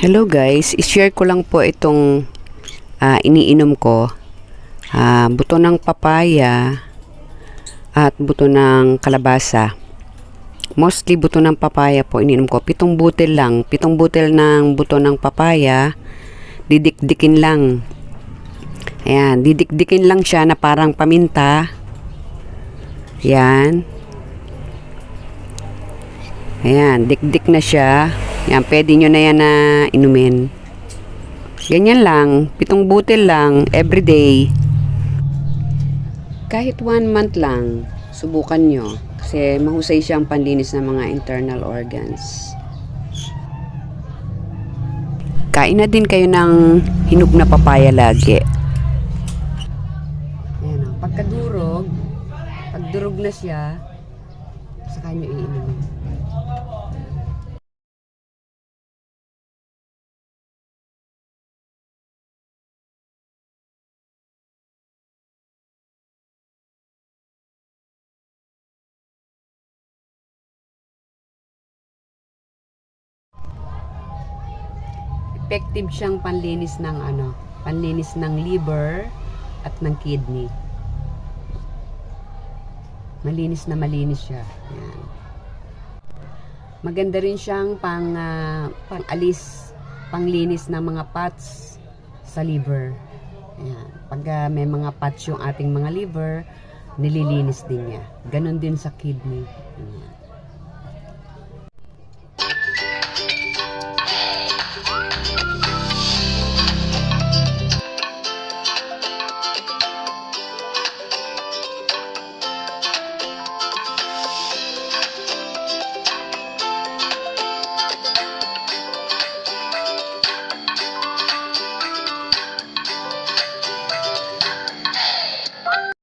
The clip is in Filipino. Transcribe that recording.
Hello guys, i-share ko lang po itong ah, iniinom ko. Ah, buto ng papaya at buto ng kalabasa. Mostly buto ng papaya po iniinom ko. Pitong butil lang. Pitong butil ng buto ng papaya. Didikdikin lang. Ayan, didikdikin lang siya na parang paminta. Yan. Ayan, dikdik na siya. Yan, pwede nyo na yan na inumin. Ganyan lang, pitong butil lang, everyday. Kahit one month lang, subukan nyo. Kasi mahusay siyang panlinis ng mga internal organs. Kain na din kayo ng hinog na papaya lagi. Ayan o, pagkadurog, pag durog na siya, saka nyo iinumin. Effective siyang panlinis ng ano, panlinis ng liver at ng kidney. Malinis na malinis siya. Yan. Maganda rin siyang pang ah, pangalis, panglinis ng mga pats sa liver. Ayan. Pag ah, may mga pats yung ating mga liver, nililinis din niya. Ganon din sa kidney. Ayan.